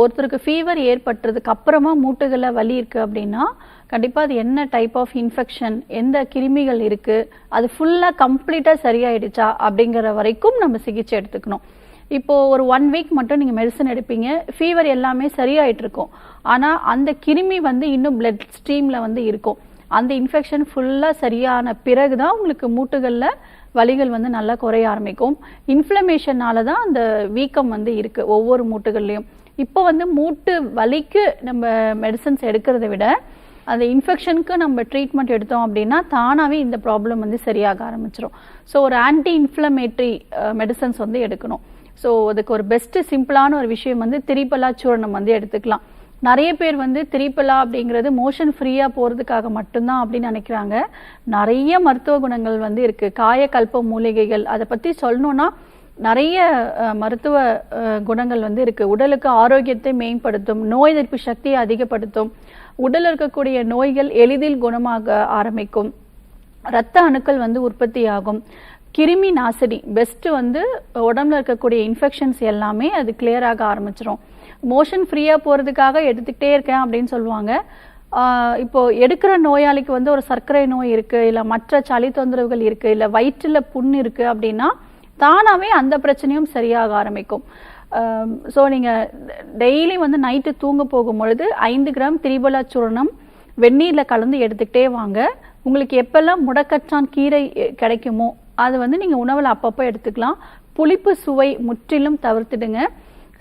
ஒருத்தருக்கு ஃபீவர் ஏற்பட்டுறதுக்கு அப்புறமா மூட்டுகளில் வலி இருக்குது அப்படின்னா கண்டிப்பாக அது என்ன டைப் ஆஃப் இன்ஃபெக்ஷன் எந்த கிருமிகள் இருக்குது அது ஃபுல்லாக கம்ப்ளீட்டாக சரியாயிடுச்சா அப்படிங்கிற வரைக்கும் நம்ம சிகிச்சை எடுத்துக்கணும். இப்போது ஒரு ஒன் வீக் மட்டும் நீங்கள் மெடிசன் எடுப்பீங்க ஃபீவர் எல்லாமே சரியாயிட்டு இருக்கும். ஆனால் அந்த கிருமி வந்து இன்னும் பிளட் ஸ்ட்ரீமில் வந்து இருக்கும். அந்த இன்ஃபெக்ஷன் ஃபுல்லாக சரியான பிறகு தான் உங்களுக்கு மூட்டுகளில் வலிகள் வந்து நல்லா குறைய ஆரம்பிக்கும். இன்ஃப்ளமேஷனால தான் அந்த வீக்கம் வந்து இருக்குது ஒவ்வொரு மூட்டுகள்லையும். இப்போ வந்து மூட்டு வலிக்கு நம்ம மெடிசன்ஸ் எடுக்கிறத விட அந்த இன்ஃபெக்ஷனுக்கு நம்ம ட்ரீட்மெண்ட் எடுத்தோம் அப்படின்னா தானாகவே இந்த ப்ராப்ளம் வந்து சரியாக ஆரம்பிச்சிடும் ஸோ ஒரு ஆன்டி இன்ஃப்ளமேட்ரி மெடிசன்ஸ் வந்து எடுக்கணும். ஸோ அதுக்கு ஒரு பெஸ்ட்டு சிம்பிளான ஒரு விஷயம் வந்து திரிபலா சூரணம் வந்து எடுத்துக்கலாம். நிறைய பேர் வந்து திரிப்பலா அப்படிங்கிறது மோஷன் ஃப்ரீயாக போகிறதுக்காக மட்டும்தான் அப்படின்னு நினைக்கிறாங்க. நிறைய மருத்துவ குணங்கள் வந்து இருக்குது காயக்கல்ப மூலிகைகள் அதை பற்றி சொல்லணுன்னா நிறைய மருத்துவ குணங்கள் வந்து இருக்கு. உடலுக்கு ஆரோக்கியத்தை மேம்படுத்தும் நோய் எதிர்ப்பு சக்தியை அதிகப்படுத்தும். உடலில் இருக்கக்கூடிய நோய்கள் எளிதில் குணமாக ஆரம்பிக்கும். இரத்த அணுக்கள் வந்து உற்பத்தி ஆகும் கிருமி நாசினி பெஸ்ட்டு வந்து உடம்புல இருக்கக்கூடிய இன்ஃபெக்ஷன்ஸ் எல்லாமே அது clear ஆக மோஷன் ஃப்ரீயாக போகிறதுக்காக எடுத்துக்கிட்டே இருக்கேன் அப்படின்னு சொல்லுவாங்க. இப்போ எடுக்கிற நோயாளிக்கு வந்து ஒரு சர்க்கரை நோய் இருக்குது இல்லை மற்ற சளி தொந்தரவுகள் இருக்குது இல்லை வயிற்றில் புண் இருக்குது அப்படின்னா தானாகவே அந்த பிரச்சனையும் சரியாக ஆரம்பிக்கும். ஸோ நீங்கள் டெய்லி வந்து நைட்டு தூங்க போகும் பொழுது ஐந்து கிராம் திரிபலா சூர்ணம் வெந்நீரில் கலந்து எடுத்துக்கிட்டே வாங்க. உங்களுக்கு எப்பெல்லாம் முடக்கற்றான் கீரை கிடைக்குமோ அது வந்து நீங்கள் உணவில் அப்பப்போ எடுத்துக்கலாம். புளிப்பு சுவை முற்றிலும் தவிர்த்துடுங்க.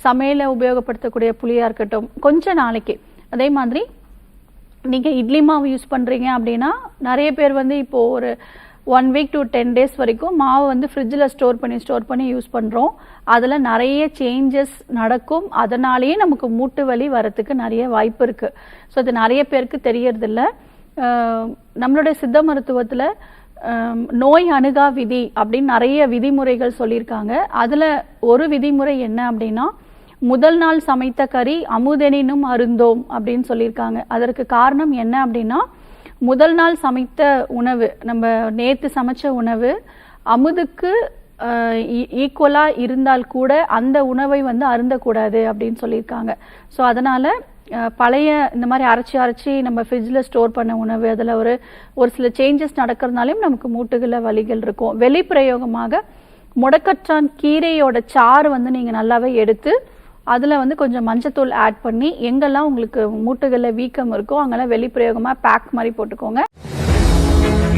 சமையலில் உபயோகப்படுத்தக்கூடிய புளியாக இருக்கட்டும் கொஞ்ச நாளைக்கு. அதே மாதிரி நீங்கள் இட்லி மாவு யூஸ் பண்ணுறீங்க அப்படின்னா நிறைய பேர் வந்து இப்போது ஒரு one week to ten days வரைக்கும் மாவு வந்து ஃப்ரிட்ஜில் ஸ்டோர் பண்ணி ஸ்டோர் பண்ணி யூஸ் பண்ணுறோம் அதில் நிறைய சேஞ்சஸ் நடக்கும். அதனாலேயே நமக்கு மூட்டு வலி வரத்துக்கு நிறைய வாய்ப்பு இருக்குது ஸோ அது நிறைய பேருக்கு தெரியறதில்ல. நம்மளுடைய சித்த மருத்துவத்தில் நோய் அணுகா விதி அப்படின்னு நிறைய விதிமுறைகள் சொல்லியிருக்காங்க. அதில் ஒரு விதிமுறை என்ன அப்படின்னா முதல் நாள் சமைத்த கறி அமுதெனினும் அருந்தோம் அப்படின்னு சொல்லியிருக்காங்க. அதற்கு காரணம் என்ன அப்படின்னா முதல் நாள் சமைத்த உணவு நம்ம நேற்று சமைச்ச உணவு அமுதுக்கு ஈக்குவலாக இருந்தால் கூட அந்த உணவை வந்து அருந்தக்கூடாது அப்படின்னு சொல்லியிருக்காங்க. ஸோ அதனால் பழைய இந்த மாதிரி அரைச்சி அரைச்சி நம்ம ஃப்ரிட்ஜில் ஸ்டோர் பண்ண உணவு அதில் ஒரு ஒரு சில சேஞ்சஸ் நடக்கிறதுனாலையும் நமக்கு மூட்டுகளில் வலிகள் இருக்கும். வெளிப்பிரயோகமாக முடக்கற்றான் கீரையோட சாறு வந்து நீங்கள் நல்லாவே எடுத்து அதில் வந்து கொஞ்சம் மஞ்சத்தூள் ஆட் பண்ணி எங்கெல்லாம் உங்களுக்கு மூட்டுகளில் வீக்கம் இருக்கோ அங்கெல்லாம் வெளிப்பிரயோகமாக பேக் மாதிரி போட்டுக்கோங்க.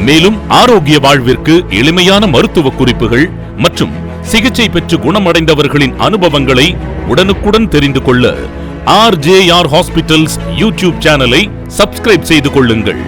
மேலும் ஆரோக்கிய வாழ்விற்கு எளிமையான மருத்துவ குறிப்புகள் மற்றும் சிகிச்சை பெற்று குணமடைந்தவர்களின் அனுபவங்களை உடனுக்குடன் தெரிந்து கொள்ள ஆர்ஜேஆர் ஹாஸ்பிட்டல்ஸ் யூடியூப் சேனலை சப்ஸ்கிரைப் செய்து கொள்ளுங்கள்.